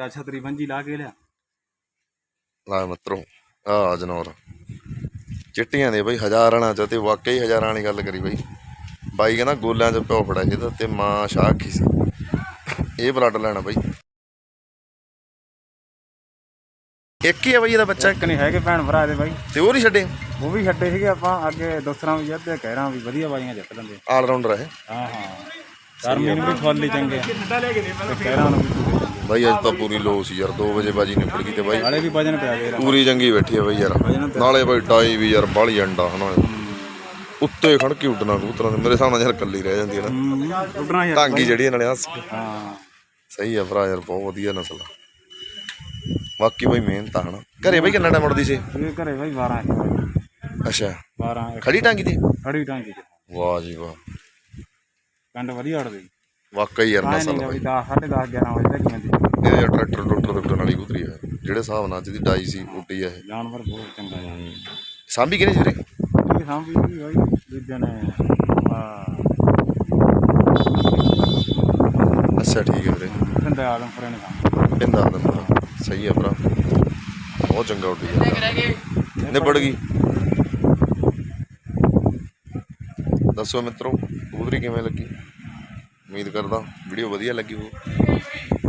ਕਿਆ ਛਤਰੀ ਬੰਜੀ ਲਾ ਕੇ ਲਿਆ? ਲਾ ਮਿੱਤਰੋ ਆ ਜਨੌਰ ਚਿੱਟੀਆਂ ਦੇ ਬਈ ਹਜ਼ਾਰਾਂ ਚ ਤੇ ਵਾਕਈ ਹਜ਼ਾਰਾਂ ਵਾਲੀ ਗੱਲ ਕਰੀ ਬਈ। ਬਾਈ ਕਹਿੰਦਾ ਗੋਲਿਆਂ ਚ ਪਿਓ ਫੜਾ ਇਹਦਾ ਤੇ ਮਾਂ ਸ਼ਾਖੀ ਸੀ। ਇਹ ਬਲੱਡ ਲੈਣਾ ਬਈ। ਇੱਕ ਹੀ ਆ ਬਈ ਇਹਦਾ ਬੱਚਾ। ਇੱਕ ਨਹੀਂ ਹੈਗੇ ਭੈਣ ਭਰਾ ਇਹਦੇ ਬਾਈ। ਤੇ ਉਹ ਨਹੀਂ ਛੱਡੇ? ਉਹ ਵੀ ਛੱਡੇ ਸੀਗੇ ਆਪਾਂ। ਅੱਗੇ ਦੋਸਰਾਂ ਵੀ ਅੱਧੇ ਕਹਿ ਰਾਂ ਵੀ ਵਧੀਆ ਬਾਈਆਂ ਜਿੱਤ ਲੈਂਦੇ। ਆਲ ਰਾਉਂਡਰ ਹੈ ਹਾਂ ਹਾਂ। ਗਰਮੀ ਨੂੰ ਵੀ ਫੁੱਲ ਹੀ ਚੰਗੇ। ਤੇ ਕਹਿਰਾਂ ਨੂੰ ਵੀ ਬਾਈ ਅੱਜ ਤਾਂ ਪੂਰੀ ਲੋ ਸੀ ਯਾਰ 2 ਵਜੇ ਬਾਜੀ ਨਿਕਲ ਗਈ ਤੇ ਬਾਈ। ਨਾਲੇ ਵੀ ਵਜਨ ਪਿਆ ਗਿਆ ਪੂਰੀ ਚੰਗੀ ਬੈਠੀ ਆ ਬਈ ਯਾਰ। ਨਾਲੇ ਬਾਈ ਟਾਈ ਵੀ ਯਾਰ ਬਾਲੀ ਅੰਡਾ ਹਨਾ। ਉੱਤੇ ਖੜ ਕੇ ਉੱਡਣਾ ਕਬੂਤਰਾਂ ਦੇ ਮੇਰੇ ਹਿਸਾਬ ਨਾਲ ਯਾਰ ਕੱਲੀ ਰਹਿ ਜਾਂਦੀ ਹੈ ਨਾ। ਉੱਡਣਾ ਯਾਰ ਟਾਂਗੀ ਜਿਹੜੀ ਨਾਲੇ ਹੱਸ ਕੇ। ਹਾਂ। ਸਹੀ ਆ ਭਰਾ ਯਾਰ ਬਹੁਤ ਵਧੀਆ ਨਸਲ ਆ। ਬਾਕੀ ਬਈ ਮਿਹਨਤ ਆ ਹਨਾ। ਘਰੇ ਬਈ ਕਿੰਨਾ ਟਾਈਮ ਉੜਦੀ ਸੀ? ਇਹ ਘਰੇ ਬਾਈ 12 ਇੱਕ ਬਾਈ ਅੱਛਾ। 12 ਇੱਕ ਖੜੀ ਟਾਂਗੀ ਦੀ ਖੜੀ ਟਾਂਗੀ ਚ ਵਾਹ ਜੀ ਵਾਹ। ਪਿੰਡ ਵਧੀਆ ਉੜਦੀ ਵਾਕਈ ਯਾਰ ਨਸਲ ਨਹੀਂ ਬਈ 10 10:30 11 ਵਜੇ ਤੱਕ ਮਿਲਦੀ ਇਹ ਯਾਰ ਟਰੈਕਟਰ ਡਾਕਟਰ ਦੇ ਉੱਡਣ ਵਾਲੀ ਕੁਤਰੀ ਆ। ਜਿਹੜੇ ਹਿਸਾਬ ਨਾਲ ਜਿਹਦੀ ਡਾਈ ਸੀ ਉੱਡੀ ਆ ਇਹ। ਜਾਨਵਰ ਬਹੁਤ ਚੰਗਾ ਹੈ। ਸਾਂਭੀ ਕਿਨੇ ਵੀਰੇ ਇਹ ਸਾਂਭੀ ਵੀ ਬਾਈ ਦੂਜੇ ਨੇ ਆ ਅੱਛਾ ਠੀਕ ਹੈ ਵੀਰੇ। ਸਿੰਦੇ ਆਲਮਪੁਰੇ ਨੇ ਸਾਂਭੀ। ਪਿੰਦਾ ਦਾ ਸਹੀ ਆ ਭਰਾ। ਬਹੁਤ ਚੰਗਾ ਉੱਡੀ ਆ ਨਿਬੜ ਗਈ। ਦੱਸੋ ਮਿੱਤਰੋ ਕਬੂਤਰੀ ਕਿਵੇਂ ਲੱਗੀ? ਉਮੀਦ ਕਰਦਾ ਵੀਡੀਓ ਵਧੀਆ ਲੱਗੀ ਹੋਊ।